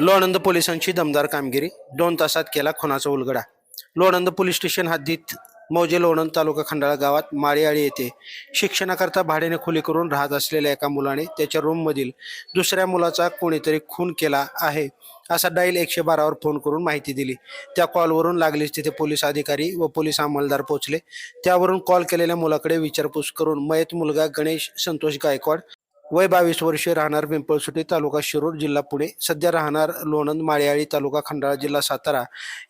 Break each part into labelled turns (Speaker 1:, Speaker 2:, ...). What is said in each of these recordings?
Speaker 1: लोणंद पोलिसांची दमदार कामगिरी. दोन तासात केला खुनाचा उलगडा. लोणंद पोलीस स्टेशन हद्दीत मौजे लोणंद तालुका खंडाळा गावात माळीआळी येथे शिक्षणाकरता भाड्याने खुली करून राहत असलेल्या एका मुलाने त्याच्या रूममधील दुसऱ्या मुलाचा कोणीतरी खून केला आहे असा डाईल एकशे बारावर फोन करून माहिती दिली. त्या कॉलवरून लागलीच तिथे पोलीस अधिकारी व पोलीस अंमलदार पोहोचले. त्यावरून कॉल केलेल्या मुलाकडे विचारपूस करून मयत मुलगा गणेश संतोष गायकवाड वय बावीस वर्षे राहणार पिंपळसुटे तालुका शिरूर जिल्हा पुणे. सध्या राहणार लोणंद माळीआळी तालुका खंडाळा जिल्हा सातारा.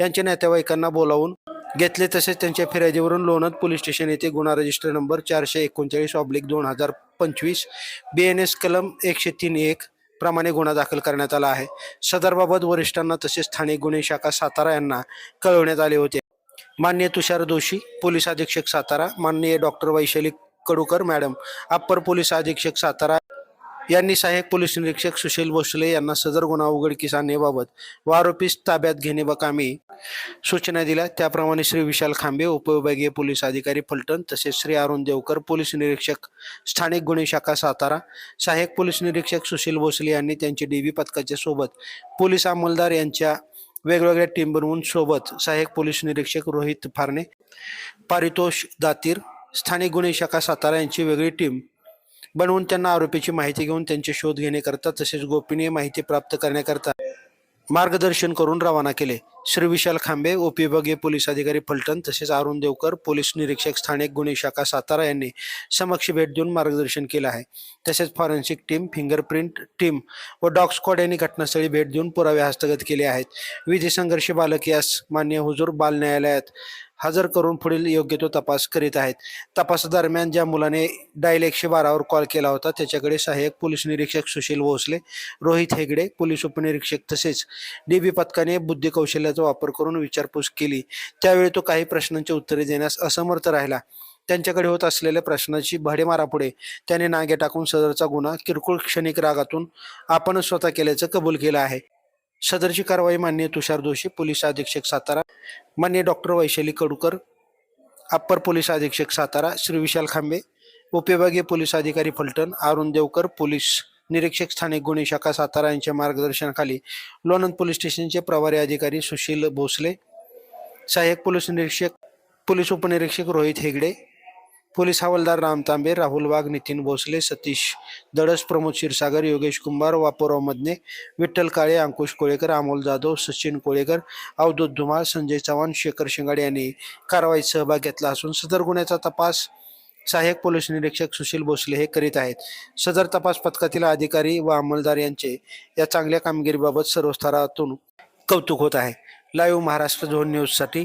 Speaker 1: यांच्या नातेवाईकांना बोलावून घेतले तसेच त्यांच्या फिर्यादीवरून लोणंद पोलीस स्टेशन येथे गुन्हा रजिस्टर नंबर चारशे एकोणचाळीस ऑब्लिक दोन हजार पंचवीस बी एन एस कलम एकशे तीन एक प्रमाणे गुन्हा दाखल करण्यात आला आहे. सदरबाबत वरिष्ठांना तसेच स्थानिक गुन्हे शाखा सातारा यांना कळवण्यात आले होते. मान्य तुषार दोषी पोलीस अधीक्षक सातारा माननीय doctor Vaishali Kadukar madam upper police अधीक्षक सातारा यांनी सहाय्यक पोलीस निरीक्षक सुशील भोसले यांना सदर गुन्हा उघडकीस आणण्याबाबत व आरोपीस ताब्यात घेणे व कामी सूचना दिल्या. त्याप्रमाणे श्री विशाल खांबे उपविभागीय पोलीस अधिकारी फलटण तसेच श्री अरुण देवकर पोलीस निरीक्षक स्थानिक गुन्हे शाखा सातारा सहाय्यक पोलीस निरीक्षक सुशील भोसले यांनी त्यांचे डीबी पथकाच्या सोबत पोलीस अंमलदार यांच्या वेगवेगळ्या टीम बनवून सोबत सहाय्यक पोलीस निरीक्षक रोहित फारणे पारितोष दातीर स्थानिक गुन्हे शाखा सातारा यांची वेगळी टीम बनवून त्यांना आरोपीची माहिती घेऊन त्यांचे शोध घेण्याकरता तसेच गोपनीय माहिती प्राप्त करण्याकरता मार्गदर्शन करून रवाना केले. श्री विशाल खांबे उपविभागीय पोलीस अधिकारी फलटण तसेच अरुण देवकर पोलीस निरीक्षक स्थानिक गुन्हे शाखा सातारा यांनी समक्ष भेट देऊन मार्गदर्शन केलं आहे. तसेच फॉरेन्सिक टीम फिंगरप्रिंट टीम व डॉग स्क्वॉड यांनी घटनास्थळी भेट देऊन पुरावे हस्तगत केले आहेत. विधी संघर्ष बालक यास मान्य हुजूर बाल न्यायालयात हजर करून पुढील योग्य तो तपास करीत आहेत. तपासादरम्यान ज्या मुलाने डायल एकशे बारावर कॉल केला होता त्याच्याकडे सहाय्यक पोलीस निरीक्षक सुशील भोसले रोहित हेगडे पोलीस उपनिरीक्षक तसेच डी बी पथकाने बुद्धी कौशल्याचा वापर करून विचारपूस केली. त्यावेळी तो काही प्रश्नांची उत्तरे देण्यास असमर्थ राहिला. त्यांच्याकडे होत असलेल्या प्रश्नाची भाडेमारापुढे त्याने नागे टाकून सदरचा गुन्हा किरकोळ क्षणिक रागातून आपण स्वतः केल्याचं कबूल केलं आहे. सदरची कारवाई मान्य तुषार जोशी पोलीस अधीक्षक सातारा मान्य doctor Vaishali Kadukar upper police अधीक्षक सातारा श्री विशाल खांबे उपविभागीय पोलीस अधिकारी फलटण अरुण देवकर पोलीस निरीक्षक स्थानिक गुन्हे शाखा सातारा यांच्या मार्गदर्शनाखाली लोणंद पोलीस स्टेशनचे प्रभारी अधिकारी सुशील भोसले सहाय्यक पोलीस निरीक्षक पोलीस उपनिरीक्षक रोहित हेगडे पोलीस हवालदार राम तांबे राहुल वाघ नितीन भोसले सतीश दडस प्रमोद क्षीरसागर योगेश कुंभार वापोराव मदने विठ्ठल काळे अंकुश कोळेकर अमोल जाधव सचिन कोळेकर अवधूत धुमाळ संजय चव्हाण शेखर शिंगाडे यांनी कारवाईत सहभाग घेतला असून सदर गुन्ह्याचा तपास सहाय्यक पोलीस निरीक्षक सुशील भोसले हे करीत आहेत. सदर तपास पथकातील अधिकारी व अंमलदार यांचे या चांगल्या कामगिरीबाबत सर्व स्तरातून कौतुक होत आहे. लाईव्ह महाराष्ट्र झोन न्यूजसाठी